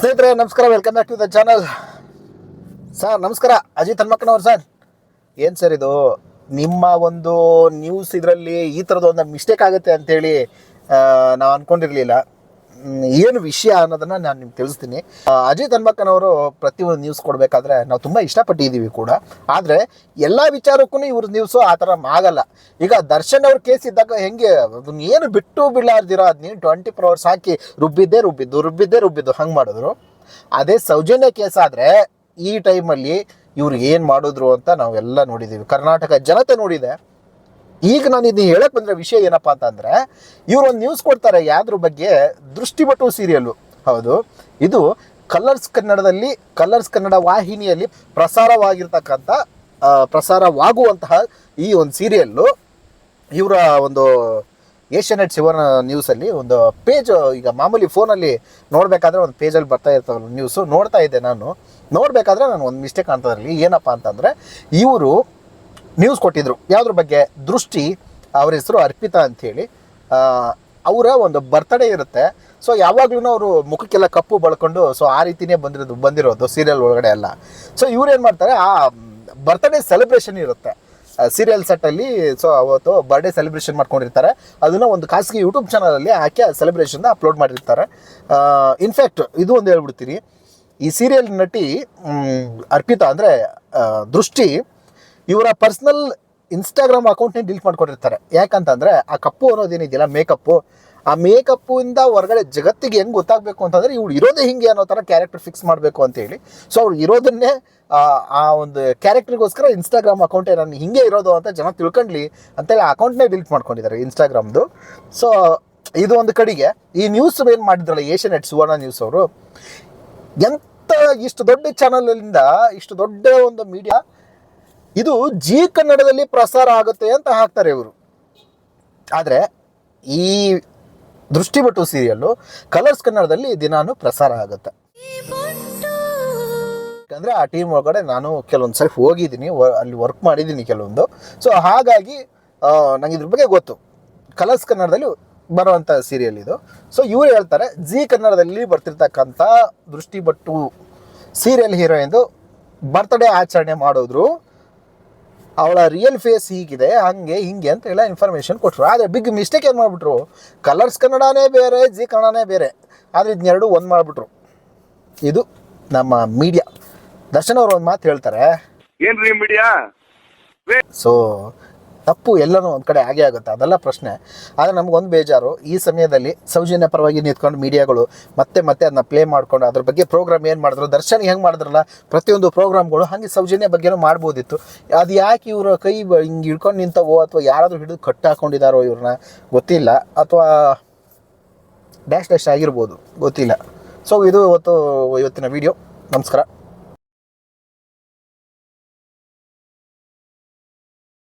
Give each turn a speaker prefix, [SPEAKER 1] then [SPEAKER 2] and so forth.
[SPEAKER 1] ಸ್ನೇಹಿತರೆ, ನಮಸ್ಕಾರ. Welcome back to the channel sir ನಮಸ್ಕಾರ. ಅಜಿತ್ ಹನ್ಮಕ್ಕನವ್ರು ಸರ್ ಏನು ಸರ್ ಇದು? ನಿಮ್ಮ ಒಂದು ನ್ಯೂಸ್ ಇದರಲ್ಲಿ ಈ ಥರದ್ದು ಒಂದು ಮಿಸ್ಟೇಕ್ ಆಗುತ್ತೆ ಅಂತೇಳಿ ನಾವು ಅಂದ್ಕೊಂಡಿರಲಿಲ್ಲ ಏನು ವಿಷಯ ಅನ್ನೋದನ್ನು ನಾನು ನಿಮ್ಗೆ ತಿಳಿಸ್ತೀನಿ. ಅಜಯ್ ತನ್ಮಕ್ಕನವರು ಪ್ರತಿ ಪ್ರತಿಯೊಂದು ನ್ಯೂಸ್ ಕೊಡಬೇಕಾದ್ರೆ ನಾವು ತುಂಬ ಇಷ್ಟಪಟ್ಟಿದ್ದೀವಿ ಕೂಡ. ಆದರೆ ಎಲ್ಲ ವಿಚಾರಕ್ಕೂ ಇವ್ರ ನ್ಯೂಸು ಆ ಥರ ಆಗಲ್ಲ. ಈಗ ದರ್ಶನ್ ಅವ್ರ ಕೇಸ್ ಇದ್ದಾಗ ಹೆಂಗೆ ಅದನ್ನ ಏನು ಬಿಟ್ಟು ಬಿಡಾರ್ದಿರೋ ಅದನ್ನ ಟ್ವೆಂಟಿ ಫೋರ್ ಅವರ್ಸ್ ಹಾಕಿ ರುಬ್ಬಿದ್ದೇ ರುಬ್ಬಿದ್ದು ರುಬ್ಬಿದ್ದೇ ರುಬ್ಬಿದ್ದು ಹಂಗೆ ಮಾಡಿದ್ರು. ಅದೇ ಸೌಜನ್ಯ ಕೇಸ್ ಆದರೆ ಈ ಟೈಮಲ್ಲಿ ಇವ್ರು ಏನು ಮಾಡಿದ್ರು ಅಂತ ನಾವೆಲ್ಲ ನೋಡಿದ್ದೀವಿ. ಕರ್ನಾಟಕ ಜನತೆ ನೋಡಿದೆ. ಈಗ ನಾನು ಇದನ್ನ ಹೇಳಕ್ ಬಂದಿರೋ ವಿಷಯ ಏನಪ್ಪ ಅಂತಂದ್ರೆ ಇವ್ರು ಒಂದು ನ್ಯೂಸ್ ಕೊಡ್ತಾರೆ ಯಾವ್ದ್ರ ಬಗ್ಗೆ ದೃಷ್ಟಿಬಟ್ಟು ಸೀರಿಯಲ್ಲು ಹೌದು. ಇದು ಕಲರ್ಸ್ ಕನ್ನಡದಲ್ಲಿ, ಕಲರ್ಸ್ ಕನ್ನಡ ವಾಹಿನಿಯಲ್ಲಿ ಪ್ರಸಾರವಾಗಿರ್ತಕ್ಕಂಥ ಪ್ರಸಾರವಾಗುವಂತಹ ಈ ಒಂದು ಸೀರಿಯಲ್ಲು ಇವರ ಒಂದು ಏಷ್ಯಾನೆಟ್ ಶಿವನ ನ್ಯೂಸಲ್ಲಿ ಒಂದು ಪೇಜ್ ಈಗ ಮಾಮೂಲಿ ಫೋನಲ್ಲಿ ನೋಡಬೇಕಾದ್ರೆ ಒಂದು ಪೇಜಲ್ಲಿ ಬರ್ತಾ ಇರ್ತಾವಲ್ಲ ನ್ಯೂಸು ನೋಡ್ತಾ ಇದ್ದೆ ನಾನು. ನೋಡಬೇಕಾದ್ರೆ ನಾನು ಒಂದು ಮಿಸ್ಟೇಕ್ ಅಂತದ್ರಲ್ಲಿ ಏನಪ್ಪ ಅಂತಂದರೆ ಇವರು ನ್ಯೂಸ್ ಕೊಟ್ಟಿದ್ರು. ಯಾವುದ್ರ ಬಗ್ಗೆ? ದೃಷ್ಟಿ, ಅವ್ರ ಹೆಸರು ಅರ್ಪಿತಾ ಅಂಥೇಳಿ. ಅವರ ಒಂದು ಬರ್ತಡೇ ಇರುತ್ತೆ. ಸೊ ಯಾವಾಗ್ಲೂ ಅವರು ಮುಖಕ್ಕೆಲ್ಲ ಕಪ್ಪು ಬಳ್ಕೊಂಡು ಸೊ ಆ ರೀತಿನೇ ಬಂದಿರೋದು ಬಂದಿರೋದು ಸೀರಿಯಲ್ ಒಳಗಡೆ ಎಲ್ಲ. ಸೊ ಇವ್ರು ಏನು ಮಾಡ್ತಾರೆ, ಆ, ಬರ್ತ್ಡೇ ಸೆಲೆಬ್ರೇಷನ್ ಇರುತ್ತೆ. ಸೀರಿಯಲ್ ಸೆಟ್ಟಲ್ಲಿ ಸೊ ಅವತ್ತು ಬರ್ಡೇ ಸೆಲೆಬ್ರೇಷನ್ ಮಾಡ್ಕೊಂಡಿರ್ತಾರೆ. ಅದನ್ನು ಒಂದು ಖಾಸಗಿ ಯೂಟ್ಯೂಬ್ ಚಾನಲಲ್ಲಿ ಹಾಕಿ ಆ ಸೆಲೆಬ್ರೇಷನ್ನ ಅಪ್ಲೋಡ್ ಮಾಡಿರ್ತಾರೆ. ಇನ್ಫ್ಯಾಕ್ಟ್ ಇದು ಒಂದು ಹೇಳ್ಬಿಡ್ತೀನಿ. ಈ ಸೀರಿಯಲ್ ನಟಿ ಅರ್ಪಿತಾ ಅಂದರೆ ದೃಷ್ಟಿ ಇವರ ಪರ್ಸ್ನಲ್ ಇನ್ಸ್ಟಾಗ್ರಾಮ್ ಅಕೌಂಟ್ನೇ ಡಿಲೀಟ್ ಮಾಡ್ಕೊಂಡಿರ್ತಾರೆ. ಯಾಕಂತಂದರೆ ಆ ಕಪ್ಪು ಅನ್ನೋದೇನಿದೆಯಲ್ಲ ಮೇಕಪ್ಪು ಆ ಮೇಕಪ್ಪಿಂದ ಹೊರಗಡೆ ಜಗತ್ತಿಗೆ ಹೆಂಗೆ ಗೊತ್ತಾಗಬೇಕು ಅಂತಂದರೆ ಇವ್ರು ಇರೋದೇ ಹಿಂಗೆ ಅನ್ನೋ ಥರ ಕ್ಯಾರೆಕ್ಟರ್ ಫಿಕ್ಸ್ ಮಾಡಬೇಕು ಅಂತೇಳಿ ಸೊ ಅವ್ರು ಇರೋದನ್ನೇ ಆ, ಒಂದು ಕ್ಯಾರೆಕ್ಟ್ರಿಗೋಸ್ಕರ ಇನ್ಸ್ಟಾಗ್ರಾಮ್ ಅಕೌಂಟೇ ನಾನು ಹಿಂಗೆ ಇರೋದು ಅಂತ ಜನ ತಿಳ್ಕೊಂಡ್ಲಿ ಅಂತೇಳಿ ಆ ಅಕೌಂಟ್ನೇ ಡಿಲೀಟ್ ಮಾಡ್ಕೊಂಡಿದ್ದಾರೆ ಇನ್ಸ್ಟಾಗ್ರಾಮ್ದು. ಸೊ ಇದು ಒಂದು ಕಡೆಗೆ. ಈ ನ್ಯೂಸ್ ಏನು ಮಾಡಿದ್ರಲ್ಲ ಏಷ್ಯಾನೆಟ್ ಸುವರ್ಣ ನ್ಯೂಸ್ ಅವರು. ಎಂಥ ಇಷ್ಟು ದೊಡ್ಡ ಚಾನಲಿಂದ ಇಷ್ಟು ದೊಡ್ಡ ಒಂದು ಮೀಡಿಯಾ ಇದು ಜಿ ಕನ್ನಡದಲ್ಲಿ ಪ್ರಸಾರ ಆಗುತ್ತೆ ಅಂತ ಹಾಕ್ತಾರೆ ಇವರು. ಆದರೆ ಈ ದೃಷ್ಟಿಬಟ್ಟು ಸೀರಿಯಲ್ಲು ಕಲರ್ಸ್ ಕನ್ನಡದಲ್ಲಿ ದಿನಾನು ಪ್ರಸಾರ ಆಗುತ್ತೆ. ಯಾಕಂದರೆ ಆ ಟೀಮ್ ಒಳಗಡೆ ನಾನು ಕೆಲವೊಂದು ಸಲ ಹೋಗಿದ್ದೀನಿ ಅಲ್ಲಿ ವರ್ಕ್ ಮಾಡಿದ್ದೀನಿ ಕೆಲವೊಂದು. ಸೊ ಹಾಗಾಗಿ ನಂಗೆ ಇದ್ರ ಬಗ್ಗೆ ಗೊತ್ತು. ಕಲರ್ಸ್ ಕನ್ನಡದಲ್ಲಿ ಬರುವಂಥ ಸೀರಿಯಲ್ ಇದು. ಸೊ ಇವರು ಹೇಳ್ತಾರೆ, ಜಿ ಕನ್ನಡದಲ್ಲಿ ಬರ್ತಿರ್ತಕ್ಕಂಥ ದೃಷ್ಟಿಬಟ್ಟು ಸೀರಿಯಲ್ ಹೀರೋಯಿನ್ದು ಬರ್ತ್ಡೇ ಆಚರಣೆ ಮಾಡೋದ್ರು. ಅವಳ ರಿಯಲ್ ಫೇಸ್ ಹೀಗಿದೆ ಹಂಗೆ ಹಿಂಗೆ ಅಂತ ಎಲ್ಲ ಇನ್ಫಾರ್ಮೇಷನ್ ಕೊಟ್ಟರು ಆದರೆ ಬಿಗ್ ಮಿಸ್ಟೇಕ್ ಏನು ಮಾಡಿಬಿಟ್ರು? ಕಲರ್ಸ್ ಕನ್ನಡನೇ ಬೇರೆ ಜಿ ಕನ್ನಡನೇ ಬೇರೆ. ಆದರೆ ಇದನ್ನೆರಡು ಒಂದು ಮಾಡಿಬಿಟ್ರು. ಇದು ನಮ್ಮ ಮೀಡಿಯಾ ದರ್ಶನ್ ಅವರು ಒಂದು ಮಾತು ಹೇಳ್ತಾರೆ.
[SPEAKER 2] ಏನ್ರಿ ಮೀಡಿಯಾ
[SPEAKER 1] ಸೊ ತಪ್ಪು ಎಲ್ಲನೂ ಒಂದು ಕಡೆ ಆಗೇ ಆಗುತ್ತೆ, ಅದೆಲ್ಲ ಪ್ರಶ್ನೆ. ಆದರೆ ನಮಗೊಂದು ಬೇಜಾರು, ಈ ಸಮಯದಲ್ಲಿ ಸೌಜನ್ಯ ಪರವಾಗಿ ನಿಂತ್ಕೊಂಡು ಮೀಡಿಯಾಗಳು ಮತ್ತೆ ಮತ್ತೆ ಅದನ್ನ ಪ್ಲೇ ಮಾಡ್ಕೊಂಡು ಅದ್ರ ಬಗ್ಗೆ ಪ್ರೋಗ್ರಾಮ್ ಏನು ಮಾಡಿದ್ರು, ದರ್ಶನ್ ಹೆಂಗೆ ಮಾಡಿದ್ರಲ್ಲ, ಪ್ರತಿಯೊಂದು ಪ್ರೋಗ್ರಾಮ್ಗಳು ಹಾಗೆ ಸೌಜನ್ಯ ಬಗ್ಗೆನೂ ಮಾಡ್ಬೋದಿತ್ತು. ಅದು ಯಾಕೆ ಇವರ ಕೈ ಹಿಂಗೆ ಹಿಡ್ಕೊಂಡು ನಿಂತವೋ ಅಥವಾ ಯಾರಾದರೂ ಹಿಡಿದು ಕಟ್ಟು ಹಾಕೊಂಡಿದ್ದಾರೋ ಇವ್ರನ್ನ ಗೊತ್ತಿಲ್ಲ, ಅಥವಾ ಡ್ಯಾಶ್ ಡ್ಯಾಶ್ ಆಗಿರ್ಬೋದು, ಗೊತ್ತಿಲ್ಲ. ಸೊ ಇದು ಇವತ್ತು ಇವತ್ತಿನ ವಿಡಿಯೋ ನಮಸ್ಕಾರ.